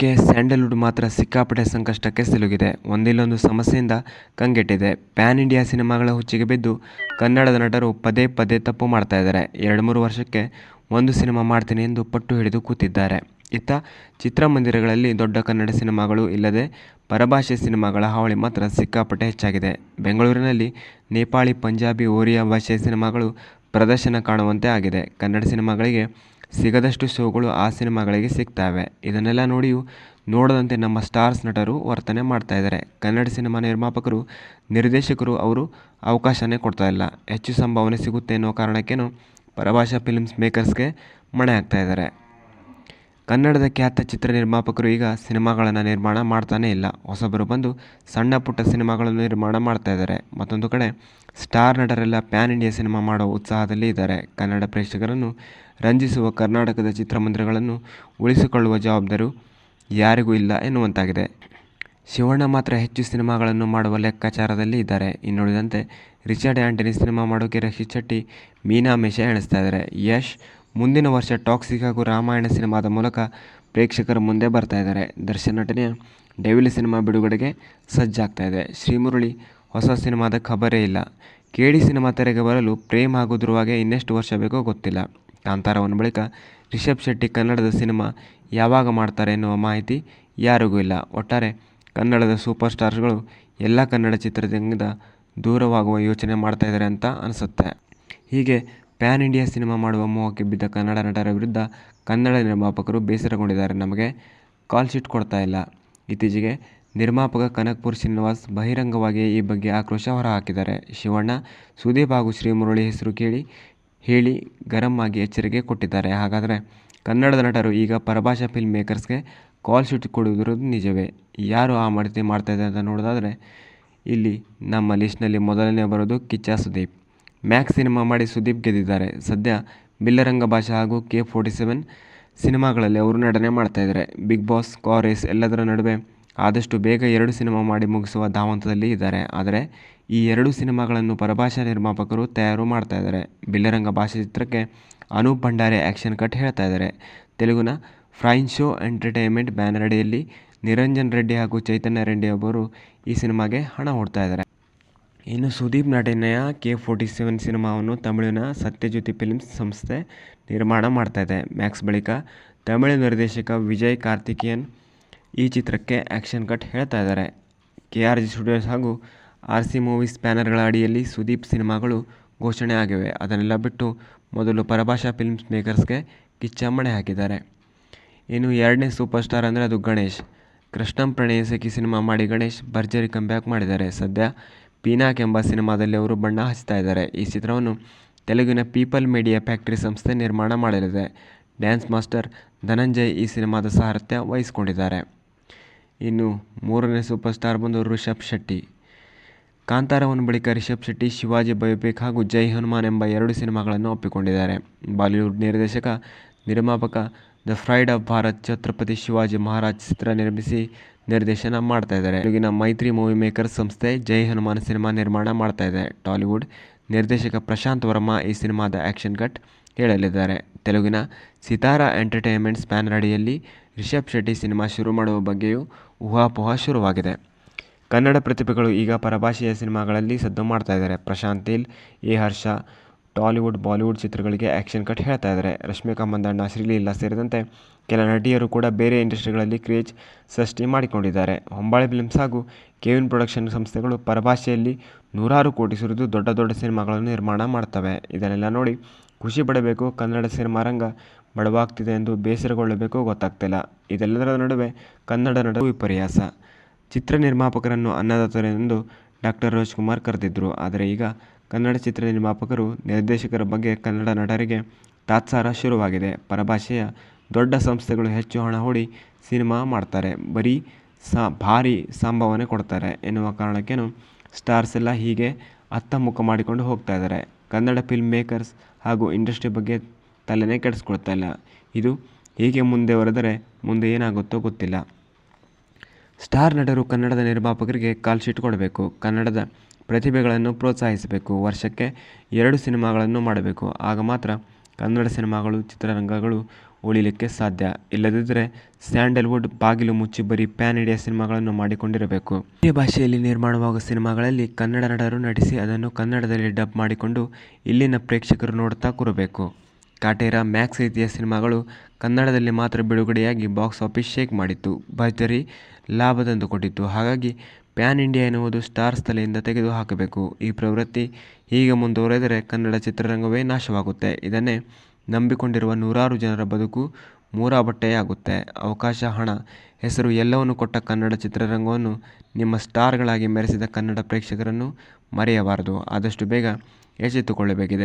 ಸದ್ಯಕ್ಕೆ ಸ್ಯಾಂಡಲ್ವುಡ್ ಮಾತ್ರ ಸಿಕ್ಕಾಪಟ್ಟೆ ಸಂಕಷ್ಟಕ್ಕೆ ಸಿಲುಕಿದೆ ಒಂದಿಲ್ಲೊಂದು ಸಮಸ್ಯೆಯಿಂದ ಕಂಗೆಟ್ಟಿದೆ. ಪ್ಯಾನ್ ಇಂಡಿಯಾ ಸಿನಿಮಾಗಳ ಹುಚ್ಚಿಗೆ ಬಿದ್ದು ಕನ್ನಡದ ನಟರು ಪದೇ ಪದೇ ತಪ್ಪು ಮಾಡ್ತಾ ಇದ್ದಾರೆ. ಎರಡು ಮೂರು ವರ್ಷಕ್ಕೆ ಒಂದು ಸಿನಿಮಾ ಮಾಡ್ತೀನಿ ಎಂದು ಪಟ್ಟು ಹಿಡಿದು ಕೂತಿದ್ದಾರೆ. ಇತ್ತ ಚಿತ್ರಮಂದಿರಗಳಲ್ಲಿ ದೊಡ್ಡ ಕನ್ನಡ ಸಿನಿಮಾಗಳು ಇಲ್ಲದೆ ಪರಭಾಷೆ ಸಿನಿಮಾಗಳ ಹಾವಳಿ ಮಾತ್ರ ಸಿಕ್ಕಾಪಟ್ಟೆ ಹೆಚ್ಚಾಗಿದೆ. ಬೆಂಗಳೂರಿನಲ್ಲಿ ನೇಪಾಳಿ, ಪಂಜಾಬಿ ಓರಿಯಾ ಭಾಷೆಯ ಸಿನಿಮಾಗಳು ಪ್ರದರ್ಶನ ಕಾಣುವಂತೆ ಆಗಿದೆ. ಕನ್ನಡ ಸಿನಿಮಾಗಳಿಗೆ ಸಿಗದಷ್ಟು ಶೋಗಳು ಆ ಸಿನಿಮಾಗಳಿಗೆ ಸಿಗ್ತವೆ. ಇದನ್ನೆಲ್ಲ ನೋಡಿಯೂ ನೋಡದಂತೆ ನಮ್ಮ ಸ್ಟಾರ್ಸ್ ನಟರು ವರ್ತನೆ ಮಾಡ್ತಾ ಇದ್ದಾರೆ. ಕನ್ನಡ ಸಿನಿಮಾ ನಿರ್ಮಾಪಕರು, ನಿರ್ದೇಶಕರು ಅವರು ಅವಕಾಶನೇ ಕೊಡ್ತಾ ಇಲ್ಲ. ಹೆಚ್ಚು ಸಂಭಾವನೆ ಸಿಗುತ್ತೆ ಅನ್ನೋ ಕಾರಣಕ್ಕೇನೋ ಪರಭಾಷಾ ಫಿಲ್ಮ್ಸ್ ಮೇಕರ್ಸ್ಗೆ ಮಣೆ ಹಾಕ್ತಾ ಇದ್ದಾರೆ. ಕನ್ನಡದ ಖ್ಯಾತ ಚಿತ್ರ ನಿರ್ಮಾಪಕರು ಈಗ ಸಿನಿಮಾಗಳನ್ನು ನಿರ್ಮಾಣ ಮಾಡ್ತಾನೇ ಇಲ್ಲ. ಹೊಸಬರು ಬಂದು ಸಣ್ಣ ಪುಟ್ಟ ಸಿನಿಮಾಗಳನ್ನು ನಿರ್ಮಾಣ ಮಾಡ್ತಾ ಇದ್ದಾರೆ. ಮತ್ತೊಂದು ಕಡೆ, ಸ್ಟಾರ್ ನಟರೆಲ್ಲ ಪ್ಯಾನ್ ಇಂಡಿಯಾ ಸಿನಿಮಾ ಮಾಡೋ ಉತ್ಸಾಹದಲ್ಲಿ ಇದ್ದಾರೆ. ಕನ್ನಡ ಪ್ರೇಕ್ಷಕರನ್ನು ರಂಜಿಸುವ ಕರ್ನಾಟಕದ ಚಿತ್ರಮಂದಿರಗಳನ್ನು ಉಳಿಸಿಕೊಳ್ಳುವ ಜವಾಬ್ದಾರಿ ಯಾರಿಗೂ ಇಲ್ಲ ಎನ್ನುವಂತಾಗಿದೆ. ಶಿವಣ್ಣ ಮಾತ್ರ ಹೆಚ್ಚು ಸಿನಿಮಾಗಳನ್ನು ಮಾಡುವ ಲೆಕ್ಕಾಚಾರದಲ್ಲಿ ಇದ್ದಾರೆ. ಇನ್ನುಳಿದಂತೆ, ರಿಚರ್ಡ್ ಆ್ಯಂಟನಿ ಸಿನಿಮಾ ಮಾಡೋಕೆ ರಕ್ಷಿತ್ ಶೆಟ್ಟಿ ಮೀನಾಮೇಷ ಎಣಿಸ್ತಾ ಇದ್ದಾರೆ. ಯಶ್ ಮುಂದಿನ ವರ್ಷ ಟಾಕ್ಸಿಕ್ ಹಾಗೂ ರಾಮಾಯಣ ಸಿನಿಮಾದ ಮೂಲಕ ಪ್ರೇಕ್ಷಕರ ಮುಂದೆ ಬರ್ತಾ ಇದ್ದಾರೆ. ದರ್ಶನ್ ನಟನೆಯ ಡೆವಿಲ್ ಸಿನಿಮಾ ಬಿಡುಗಡೆಗೆ ಸಜ್ಜಾಗ್ತಾ ಇದೆ. ಶ್ರೀಮುರಳಿ ಹೊಸ ಸಿನಿಮಾದ ಖಬರೇ ಇಲ್ಲ. ಕೇಡಿ ಸಿನಿಮಾ ತೆರೆಗೆ ಬರಲು ಪ್ರೇಮ್ ಹಾಗೂ ಇನ್ನೆಷ್ಟು ವರ್ಷ ಬೇಕೋ ಗೊತ್ತಿಲ್ಲ. ಕಾಂತಾರವನ್ನು ಬಳಿಕ ರಿಷಬ್ ಶೆಟ್ಟಿ ಕನ್ನಡದ ಸಿನಿಮಾ ಯಾವಾಗ ಮಾಡ್ತಾರೆ ಎನ್ನುವ ಮಾಹಿತಿ ಯಾರಿಗೂ ಇಲ್ಲ. ಒಟ್ಟಾರೆ ಕನ್ನಡದ ಸೂಪರ್ ಸ್ಟಾರ್ಸ್ಗಳು ಎಲ್ಲ ಕನ್ನಡ ಚಿತ್ರದಿಂದ ದೂರವಾಗುವ ಯೋಚನೆ ಮಾಡ್ತಾ ಇದ್ದಾರೆ ಅಂತ ಅನಿಸುತ್ತೆ. ಹೀಗೆ ಪ್ಯಾನ್ ಇಂಡಿಯಾ ಸಿನಿಮಾ ಮಾಡುವ ಮೋಹಕ್ಕೆ ಬಿದ್ದ ಕನ್ನಡ ನಟರ ವಿರುದ್ಧ ಕನ್ನಡ ನಿರ್ಮಾಪಕರು ಬೇಸರಗೊಂಡಿದ್ದಾರೆ. ನಮಗೆ ಕಾಲ್ ಶೀಟ್ ಕೊಡ್ತಾ ಇಲ್ಲ. ಇತ್ತೀಚೆಗೆ ನಿರ್ಮಾಪಕ ಕನಕ್ಪುರ್ ಶ್ರೀನಿವಾಸ್ ಬಹಿರಂಗವಾಗಿ ಈ ಬಗ್ಗೆ ಆಕ್ರೋಶ ಹೊರಹಾಕಿದ್ದಾರೆ. ಶಿವಣ್ಣ, ಸುದೀಪ್ ಹಾಗೂ ಶ್ರೀಮುರಳಿ ಹೆಸರು ಕೇಳಿ, ಹೇಳಿ ಗರಂ ಆಗಿ ಎಚ್ಚರಿಕೆ ಕೊಟ್ಟಿದ್ದಾರೆ. ಹಾಗಾದರೆ ಕನ್ನಡದ ನಟರು ಈಗ ಪರಭಾಷಾ ಫಿಲ್ಮ್ ಮೇಕರ್ಸ್ಗೆ ಕಾಲ್ ಶೀಟ್ ಕೊಡುವುದಿರೋದು ನಿಜವೇ? ಯಾರು ಆ ಮಾಡ್ತಿ ಮಾಡ್ತಾ ಇದ್ದಾರೆ ಅಂತ ನೋಡೋದಾದರೆ ಇಲ್ಲಿ ನಮ್ಮ ಲಿಸ್ಟ್ನಲ್ಲಿ ಮೊದಲನೇ ಬರೋದು ಕಿಚ್ಚ ಸುದೀಪ್. ಮ್ಯಾಕ್ಸ್ ಸಿನಿಮಾ ಮಾಡಿ ಸುದೀಪ್ ಗೆದ್ದಿದ್ದಾರೆ. ಸದ್ಯ ಬಿಲ್ಲರಂಗ ಭಾಷಾ ಹಾಗೂ ಕೆ ಫೋರ್ಟಿ ಸೆವೆನ್ ಸಿನಿಮಾಗಳಲ್ಲಿ ಅವರು ನಟನೆ ಮಾಡ್ತಾ ಇದ್ದಾರೆ. ಬಿಗ್ ಬಾಸ್ ಕಾರೇಸ್ ಎಲ್ಲದರ ನಡುವೆ ಆದಷ್ಟು ಬೇಗ ಎರಡು ಸಿನಿಮಾ ಮಾಡಿ ಮುಗಿಸುವ ಧಾವಂತದಲ್ಲಿ ಇದ್ದಾರೆ. ಆದರೆ ಈ ಎರಡು ಸಿನಿಮಾಗಳನ್ನು ಪರಭಾಷಾ ನಿರ್ಮಾಪಕರು ತಯಾರು ಮಾಡ್ತಾ ಇದ್ದಾರೆ. ಬಿಲ್ಲರಂಗ ಭಾಷೆ ಚಿತ್ರಕ್ಕೆ ಅನೂಪ್ ಭಂಡಾರಿ ಆ್ಯಕ್ಷನ್ ಕಟ್ ಹೇಳ್ತಾ ಇದ್ದಾರೆ. ತೆಲುಗಿನ ಫ್ರೈನ್ ಶೋ ಎಂಟರ್ಟೈನ್ಮೆಂಟ್ ಬ್ಯಾನರ್ ಅಡಿಯಲ್ಲಿ ನಿರಂಜನ್ ರೆಡ್ಡಿ ಹಾಗೂ ಚೈತನ್ಯ ರೆಡ್ಡಿ ಒಬ್ಬರು ಈ ಸಿನಿಮಾಗೆ ಹಣ ಹೂಡ್ತಾ ಇದ್ದಾರೆ. ಇನ್ನು ಸುದೀಪ್ ನಟನೆಯ ಕೆ ಫೋರ್ಟಿ ಸೆವೆನ್ ಸಿನಿಮಾವನ್ನು ತಮಿಳಿನ ಸತ್ಯಜ್ಯೋತಿ ಫಿಲ್ಮ್ಸ್ ಸಂಸ್ಥೆ ನಿರ್ಮಾಣ ಮಾಡ್ತಾ ಇದೆ. ಮ್ಯಾಕ್ಸ್ ಬಳಿಕ ತಮಿಳು ನಿರ್ದೇಶಕ ವಿಜಯ್ ಕಾರ್ತಿಕೇಯನ್ ಈ ಚಿತ್ರಕ್ಕೆ ಆ್ಯಕ್ಷನ್ ಕಟ್ ಹೇಳ್ತಾ ಇದ್ದಾರೆ. ಕೆ ಆರ್ ಜಿ ಸ್ಟುಡಿಯೋಸ್ ಹಾಗೂ ಆರ್ ಸಿ ಮೂವೀಸ್ ಬ್ಯಾನರ್ಗಳ ಅಡಿಯಲ್ಲಿ ಸುದೀಪ್ ಸಿನಿಮಾಗಳು ಘೋಷಣೆ ಆಗಿವೆ. ಅದನ್ನೆಲ್ಲ ಬಿಟ್ಟು ಮೊದಲು ಪರಭಾಷಾ ಫಿಲ್ಮ್ಸ್ ಮೇಕರ್ಸ್ಗೆ ಕಿಚ್ಚಮ್ಮಣೆ ಮಣೆ ಹಾಕಿದ್ದಾರೆ. ಇನ್ನು ಎರಡನೇ ಸೂಪರ್ ಸ್ಟಾರ್ ಅಂದರೆ ಅದು ಗಣೇಶ್. ಕೃಷ್ಣಂ ಪ್ರಣಯ ಸಖಿ ಸಿನಿಮಾ ಮಾಡಿ ಗಣೇಶ್ ಭರ್ಜರಿ ಕಂಬ್ಯಾಕ್ ಮಾಡಿದ್ದಾರೆ. ಸದ್ಯ ಪೀನಾಕ್ ಎಂಬ ಸಿನಿಮಾದಲ್ಲಿ ಅವರು ಬಣ್ಣ ಹಚ್ತಾ ಇದ್ದಾರೆ. ಈ ಚಿತ್ರವನ್ನು ತೆಲುಗಿನ ಪೀಪಲ್ ಮೀಡಿಯಾ ಫ್ಯಾಕ್ಟರಿ ಸಂಸ್ಥೆ ನಿರ್ಮಾಣ ಮಾಡಲಿದೆ. ಡ್ಯಾನ್ಸ್ ಮಾಸ್ಟರ್ ಧನಂಜಯ್ ಈ ಸಿನಿಮಾದ ಸಾರಥ್ಯ ವಹಿಸಿಕೊಂಡಿದ್ದಾರೆ. ಇನ್ನು ಮೂರನೇ ಸೂಪರ್ ಸ್ಟಾರ್ ಬಂದು ರಿಷಬ್ ಶೆಟ್ಟಿ. ಕಾಂತಾರವನ್ನು ಬಳಿಕ ರಿಷಬ್ ಶೆಟ್ಟಿ, ಶಿವಾಜಿ, ಬಯೋಪಿಕ್ ಹಾಗೂ ಜೈ ಹನುಮಾನ್ ಎಂಬ ಎರಡು ಸಿನಿಮಾಗಳನ್ನು ಒಪ್ಪಿಕೊಂಡಿದ್ದಾರೆ. ಬಾಲಿವುಡ್ ನಿರ್ದೇಶಕ, ನಿರ್ಮಾಪಕ the pride of Bharat, Chhatrapati Shivaji Maharaj ಚಿತ್ರ ನಿರ್ಮಿಸಿ ನಿರ್ದೇಶನ ಮಾಡ್ತಾ ಇದ್ದಾರೆ. ತೆಲುಗಿನ ಮೈತ್ರಿ ಮೂವಿ ಮೇಕರ್ಸ್ ಸಂಸ್ಥೆ ಜೈ ಹನುಮಾನ್ ಸಿನಿಮಾ ನಿರ್ಮಾಣ ಮಾಡ್ತಾ ಇದೆ. ಟಾಲಿವುಡ್ ನಿರ್ದೇಶಕ ಪ್ರಶಾಂತ್ ವರ್ಮಾ ಈ ಸಿನಿಮಾದ ಆ್ಯಕ್ಷನ್ ಕಟ್ ಹೇಳಲಿದ್ದಾರೆ. ತೆಲುಗಿನ ಸಿತಾರಾ ಎಂಟರ್ಟೈನ್ಮೆಂಟ್ಸ್ ಬ್ಯಾನರ್ ಅಡಿಯಲ್ಲಿ ರಿಷಬ್ ಶೆಟ್ಟಿ ಸಿನಿಮಾ ಶುರು ಮಾಡುವ ಬಗ್ಗೆಯೂ ಊಹಾಪೋಹ ಶುರುವಾಗಿದೆ. ಕನ್ನಡ ಪ್ರತಿಭೆಗಳು ಈಗ ಪರಭಾಷೆಯ ಸಿನಿಮಾಗಳಲ್ಲಿ ಸದ್ದು ಮಾಡ್ತಾ ಇದ್ದಾರೆ. Prashanth Neel A Harsha Tollywood, Bollywood ಚಿತ್ರಗಳಿಗೆ ಆ್ಯಕ್ಷನ್ ಕಟ್ ಹೇಳ್ತಾ ಇದ್ದಾರೆ. ರಶ್ಮಿಕಾ ಮಂದಣ್ಣ, ಶ್ರೀಲೀಲಾ ಸೇರಿದಂತೆ ಕೆಲ ನಟಿಯರು ಕೂಡ ಬೇರೆ ಇಂಡಸ್ಟ್ರಿಗಳಲ್ಲಿ ಕ್ರೇಜ್ ಸೃಷ್ಟಿ ಮಾಡಿಕೊಂಡಿದ್ದಾರೆ. ಹೊಂಬಾಳೆ ಫಿಲ್ಮ್ಸ್ ಹಾಗೂ ಕೆವಿನ್ ಪ್ರೊಡಕ್ಷನ್ ಸಂಸ್ಥೆಗಳು ಪರಭಾಷೆಯಲ್ಲಿ ನೂರಾರು ಕೋಟಿ ಸುರಿದು ದೊಡ್ಡ ದೊಡ್ಡ ಸಿನಿಮಾಗಳನ್ನು ನಿರ್ಮಾಣ ಮಾಡ್ತವೆ. ಇದನ್ನೆಲ್ಲ ನೋಡಿ ಖುಷಿ ಪಡಬೇಕು. ಕನ್ನಡ ಸಿನಿಮಾ ರಂಗ ಬಡವಾಗ್ತಿದೆ ಎಂದು ಬೇಸರಗೊಳ್ಳಬೇಕು ಗೊತ್ತಾಗ್ತಿಲ್ಲ. ಇದೆಲ್ಲದರ ನಡುವೆ ಕನ್ನಡ ನಡುವೆ ವಿಪರ್ಯಾಸ. ಚಿತ್ರ ನಿರ್ಮಾಪಕರನ್ನು ಅನ್ನದಾತರೆಂದು ಡಾಕ್ಟರ್ ರಾಜ್ಕುಮಾರ್ ಕರೆದಿದ್ದರು ಆದರೆ ಈಗ ಕನ್ನಡ ಚಿತ್ರ ನಿರ್ಮಾಪಕರು, ನಿರ್ದೇಶಕರ ಬಗ್ಗೆ ಕನ್ನಡ ನಟರಿಗೆ ತಾತ್ಸಾರ ಶುರುವಾಗಿದೆ. ಪರಭಾಷೆಯ ದೊಡ್ಡ ಸಂಸ್ಥೆಗಳು ಹೆಚ್ಚು ಹಣ ಹೂಡಿ ಸಿನಿಮಾ ಮಾಡ್ತಾರೆ. ಬರೀ ಸಾ, ಭಾರಿ ಸಂಭಾವನೆ ಕೊಡ್ತಾರೆ ಎನ್ನುವ ಕಾರಣಕ್ಕೇನು ಸ್ಟಾರ್ಸ್ ಎಲ್ಲ ಹೀಗೆ ಅತ್ತ ಮುಖ ಮಾಡಿಕೊಂಡು ಹೋಗ್ತಾ ಇದ್ದಾರೆ. ಕನ್ನಡ ಫಿಲ್ಮ್ ಮೇಕರ್ಸ್ ಹಾಗೂ ಇಂಡಸ್ಟ್ರಿ ಬಗ್ಗೆ ತಲೆನೇ ಕೆಡಿಸ್ಕೊಳ್ತಾ ಇಲ್ಲ. ಇದು ಹೀಗೆ ಮುಂದೆ ಹೊರೆದರೆ ಮುಂದೆ ಏನಾಗುತ್ತೋ ಗೊತ್ತಿಲ್ಲ. ಸ್ಟಾರ್ ನಟರು ಕನ್ನಡದ ನಿರ್ಮಾಪಕರಿಗೆ ಕಾಲ್ ಶೀಟ್ ಕೊಡಬೇಕು. ಕನ್ನಡದ ಪ್ರತಿಭೆಗಳನ್ನು ಪ್ರೋತ್ಸಾಹಿಸಬೇಕು. ವರ್ಷಕ್ಕೆ ಎರಡು ಸಿನಿಮಾಗಳನ್ನು ಮಾಡಬೇಕು. ಆಗ ಮಾತ್ರ ಕನ್ನಡ ಸಿನಿಮಾಗಳು, ಚಿತ್ರರಂಗಗಳು ಉಳಿಲಿಕ್ಕೆ ಸಾಧ್ಯ. ಇಲ್ಲದಿದ್ದರೆ ಸ್ಯಾಂಡಲ್ವುಡ್ ಬಾಗಿಲು ಮುಚ್ಚಿ ಬರೀ ಪ್ಯಾನ್ ಇಂಡಿಯಾ ಸಿನಿಮಾಗಳನ್ನು ಮಾಡಿಕೊಂಡಿರಬೇಕು. ಈ ಭಾಷೆಯಲ್ಲಿ ನಿರ್ಮಾಣವಾಗುವ ಸಿನಿಮಾಗಳಲ್ಲಿ ಕನ್ನಡ ನಟರು ನಟಿಸಿ ಅದನ್ನು ಕನ್ನಡದಲ್ಲಿ ಡಬ್ ಮಾಡಿಕೊಂಡು ಇಲ್ಲಿನ ಪ್ರೇಕ್ಷಕರು ನೋಡ್ತಾ ಕೂರಬೇಕು. ಕಾಟೇರ, ಮ್ಯಾಕ್ಸ್ ರೀತಿಯ ಸಿನಿಮಾಗಳು ಕನ್ನಡದಲ್ಲಿ ಮಾತ್ರ ಬಿಡುಗಡೆಯಾಗಿ ಬಾಕ್ಸ್ ಆಫೀಸ್ ಶೇಕ್ ಮಾಡಿತ್ತು. ಭರ್ಜರಿ ಲಾಭ ತಂದುಕೊಟ್ಟಿತ್ತು ಹಾಗಾಗಿ ಪ್ಯಾನ್ ಇಂಡಿಯಾ ಎನ್ನುವುದು ಸ್ಟಾರ್ಸ್ ತಲೆಯಿಂದ ತೆಗೆದು ಹಾಕಬೇಕು ಈ ಪ್ರವೃತ್ತಿ ಹೀಗೆ ಮುಂದುವರೆದರೆ ಕನ್ನಡ ಚಿತ್ರರಂಗವೇ ನಾಶವಾಗುತ್ತೆ. ಇದನ್ನೇ ನಂಬಿಕೊಂಡಿರುವ ನೂರಾರು ಜನರ ಬದುಕು ಮೂರಾಬಟ್ಟೆಯಾಗುತ್ತೆ. ಅವಕಾಶ, ಹಣ, ಹೆಸರು ಎಲ್ಲವನ್ನು ಕೊಟ್ಟ ಕನ್ನಡ ಚಿತ್ರರಂಗವನ್ನು ನಿಮ್ಮ ಸ್ಟಾರ್ಗಳಾಗಿ ಮೆರೆಸಿದ ಕನ್ನಡ ಪ್ರೇಕ್ಷಕರನ್ನು ಮರೆಯಬಾರದು. ಆದಷ್ಟು ಬೇಗ ಎಚ್ಚೆತ್ತುಕೊಳ್ಳಬೇಕಿದೆ